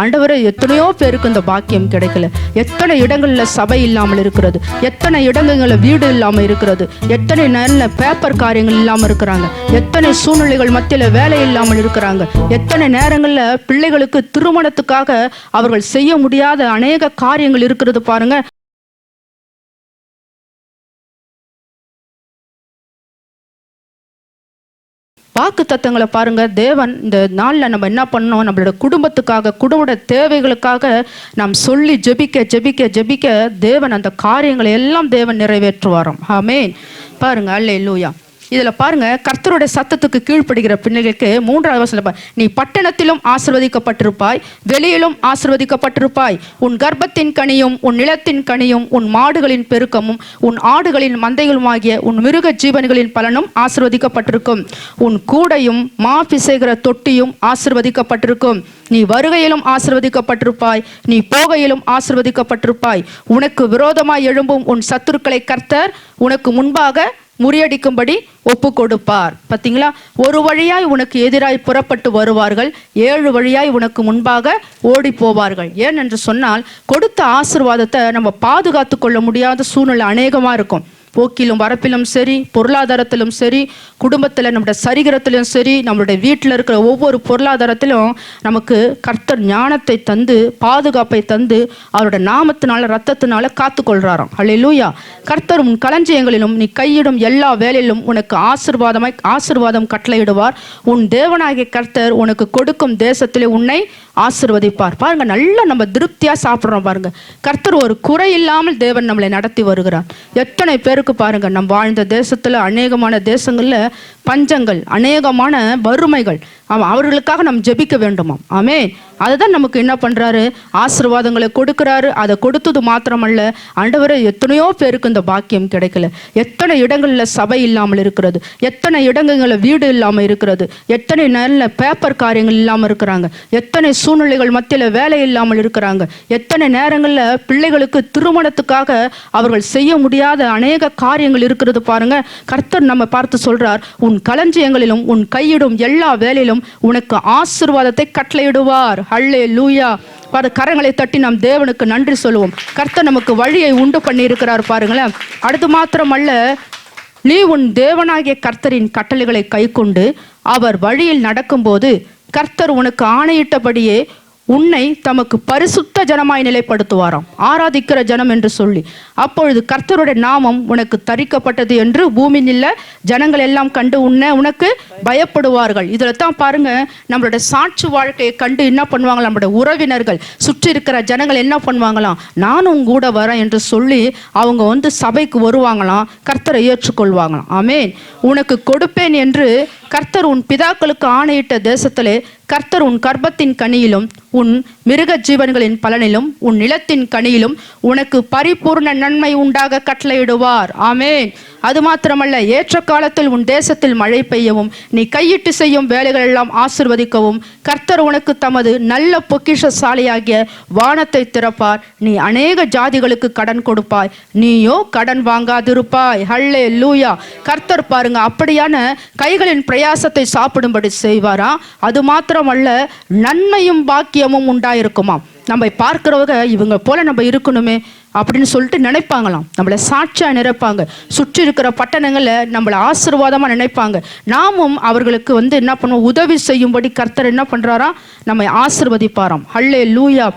ஆண்டவரே எத்தனையோ பேருக்கு இந்த பாக்கியம் கிடைக்கல. எத்தனை இடங்களில் சபை இல்லாமல் இருக்கிறது. எத்தனை இடங்கள்ல வீடு இல்லாமல் இருக்கிறது. எத்தனை நல்ல பேப்பர் காரியங்கள் இல்லாமல் இருக்கிறாங்க. எத்தனை சூழ்நிலைகள் மத்தியில் வேலை இல்லாமல் இருக்கிறாங்க. எத்தனை நேரங்களில் பிள்ளைகளுக்கு திருமணத்துக்காக அவர்கள் செய்ய முடியாத அநேக காரியங்கள் இருக்கிறது பாருங்கள் வாக்கு தத்தங்களை பாருங்க. தேவன் இந்த நாளில் நம்ம என்ன பண்ணோம் நம்மளோட குடும்பத்துக்காக குடும்ப தேவைகளுக்காக நாம் சொல்லி ஜெபிக்க ஜெபிக்க ஜெபிக்க தேவன் அந்த காரியங்களை எல்லாம் தேவன் நிறைவேற்றுவாராம். ஆமேன். பாருங்க அல்லே லூயா இதில் பாருங்க கர்த்தருடைய சத்தத்துக்கு கீழ்ப்படுகிற பிள்ளைகளுக்கு மூன்றாவது வசனம் நீ பட்டணத்திலும் ஆசிர்வதிக்கப்பட்டிருப்பாய் வெளியிலும் ஆசிர்வதிக்கப்பட்டிருப்பாய். உன் கர்ப்பத்தின் கனியும் உன் நிலத்தின் கனியும் உன் மாடுகளின் பெருக்கமும் உன் ஆடுகளின் மந்தைகளுமாகிய உன் மிருக ஜீவன்களின் பலனும் ஆசிர்வதிக்கப்பட்டிருக்கும். உன் கூடையும் மா பிசைகிற தொட்டியும் ஆசிர்வதிக்கப்பட்டிருக்கும். நீ வருகையிலும் ஆசிர்வதிக்கப்பட்டிருப்பாய் நீ போகையிலும் ஆசிர்வதிக்கப்பட்டிருப்பாய். உனக்கு விரோதமாய் எழும்பும் உன் சத்துருக்களை கர்த்தர் உனக்கு முன்பாக முறியடிக்கும்படி ஒப்பு கொடுப்பார் பார்த்தீங்களா ஒரு வழியாய் உனக்கு எதிராய் புறப்பட்டு வருவார்கள் ஏழு வழியாய் உனக்கு முன்பாக ஓடி போவார்கள் ஏன் என்று சொன்னால் கொடுத்த ஆசிர்வாதத்தை நம்ம பாதுகாத்து கொள்ள முடியாத சூழ்நிலை அநேகமா இருக்கும். போக்கிலும் வரப்பிலும் சரி பொருளாதாரத்திலும் சரி குடும்பத்தில் நம்முடைய சரிகரத்திலும் சரி நம்மளுடைய வீட்டில் இருக்கிற ஒவ்வொரு பொருளாதாரத்திலும் நமக்கு கர்த்தர் ஞானத்தை தந்து பாதுகாப்பை தந்து அவருடைய நாமத்தினால ரத்தத்தினால காத்துக்கொள்றாராம். அல்லேலூயா கர்த்தர் உன் களஞ்சியங்களிலும் நீ கையிடும் எல்லா வேலையிலும் உனக்கு ஆசிர்வாதமாய் ஆசிர்வாதம் கட்டளையிடுவார். உன் தேவனாகிய கர்த்தர் உனக்கு கொடுக்கும் தேசத்திலே உன்னை ஆசிர்வதிப்பார். பாருங்க நல்லா நம்ம திருப்தியா சாப்பிடுறோம் பாருங்க. கர்த்தர் ஒரு குறை இல்லாமல் தேவன் நம்மளை நடத்தி வருகிறார். எத்தனை பேருக்கு பாருங்க நம் வாழ்ந்த தேசத்துல அநேகமான தேசங்கள்ல பஞ்சங்கள் அநேகமான வறுமைகள். ஆமாம் அவர்களுக்காக நாம் ஜெபிக்க வேண்டுமாம். ஆமே அதுதான் நமக்கு என்ன பண்ணுறாரு ஆசீர்வாதங்களை கொடுக்குறாரு. அதை கொடுத்தது மாத்திரமல்ல ஆண்டவரே எத்தனையோ பேருக்கு இந்த பாக்கியம் கிடைக்கல. எத்தனை இடங்களில் சபை இல்லாமல் இருக்கிறது. எத்தனை இடங்கள்ல வீடு இல்லாமல் இருக்கிறது. எத்தனை நல்ல பேப்பர் காரியங்கள் இல்லாமல் இருக்கிறாங்க. எத்தனை சூழ்நிலைகள் மத்தியில் வேலை இல்லாமல் இருக்கிறாங்க. எத்தனை நேரங்களில் பிள்ளைகளுக்கு திருமணத்துக்காக அவர்கள் செய்ய முடியாத அநேக காரியங்கள் இருக்கிறது பாருங்க. கர்த்தர் நம்ம பார்த்து சொல்றார் உன் களஞ்சியங்களிலும் உன் கையிடும் எல்லா வேலையிலும் உனக்கு ஆசீர்வாதத்தை கட்டளையிடுவார். ஹல்லே லூயா பாரு கரங்களை தட்டி நாம் தேவனுக்கு நன்றி சொல்லுவோம். கர்த்தர் நமக்கு வழியை உண்டு பண்ணி இருக்கிறார் பாருங்களேன். அடுத்து மாத்திரமல்ல நீ உன் தேவனாகிய கர்த்தரின் கட்டளைகளை கைக்கொண்டு அவர் வழியில் நடக்கும்போது கர்த்தர் உனக்கு ஆணையிட்டபடியே உன்னை தமக்கு பரிசுத்த ஜனமாய் நிலைப்படுத்துவாராம். ஆராதிக்கிற ஜனம் என்று சொல்லி. அப்பொழுது கர்த்தருடைய நாமம் உனக்கு தரிக்கப்பட்டது என்று பூமி இல்லை ஜனங்கள் எல்லாம் கண்டு உன்னை உனக்கு பயப்படுவார்கள். இதில் தான் பாருங்க நம்மளோட சாட்சி வாழ்க்கையை கண்டு என்ன பண்ணுவாங்க? நம்மளோட உறவினர்கள் சுற்றி இருக்கிற ஜனங்கள் என்ன பண்ணுவாங்களாம்? நானும் கூட வரேன் என்று சொல்லி அவங்க வந்து சபைக்கு வருவாங்களாம் கர்த்தரை ஏற்றுக்கொள்வாங்களாம். ஆமேன். உனக்கு கொடுப்பேன் என்று கர்த்தர் உன் பிதாக்களுக்கு ஆணையிட்ட தேசத்திலே கர்த்தர் உன் கர்ப்பத்தின் கனியிலும் உன் மிருக ஜீவன்களின் பலனிலும் உன் நிலத்தின் கனியிலும் உனக்கு பரிபூர்ண நன்மை உண்டாக கட்டளையிடுவார். ஆமேன். அது மாத்திரமல்ல ஏற்ற காலத்தில் உன் தேசத்தில் மழை பெய்யவும் நீ கையிட்டு செய்யும் வேலைகள் எல்லாம் ஆசிர்வதிக்கவும் கர்த்தர் உனக்கு தமது நல்ல பொக்கிஷசாலையாகிய வானத்தை திறப்பார். நீ அநேக ஜாதிகளுக்கு கடன் கொடுப்பாய். நீயோ கடன் வாங்காதிருப்பாய். ஹல்லே லூயா கர்த்தர் பாருங்க அப்படியான கைகளின் பிரயாசத்தை சாப்பிடும்படி செய்வாரா? அது மாத்திரமல்ல நன்மையும் பாக்கியமும் உண்டாயிருக்குமாம் நம்ம பார்க்கிறவங்க இவங்க போல நம்ம இருக்கணுமே அப்படின்னு சொல்லிட்டு நினைப்பாங்களாம். நம்மளை சாட்சியாக நினைப்பாங்க. சுற்றி இருக்கிற பட்டணங்களில் நம்மளை ஆசீர்வாதமாக நினைப்பாங்க. நாமும் அவர்களுக்கு வந்து என்ன பண்ணுவோம்? உதவி செய்யும்படி கர்த்தர் என்ன பண்ணுறாராம் நம்மை ஆசிர்வதிப்பாராம். ஹல்லே லூயா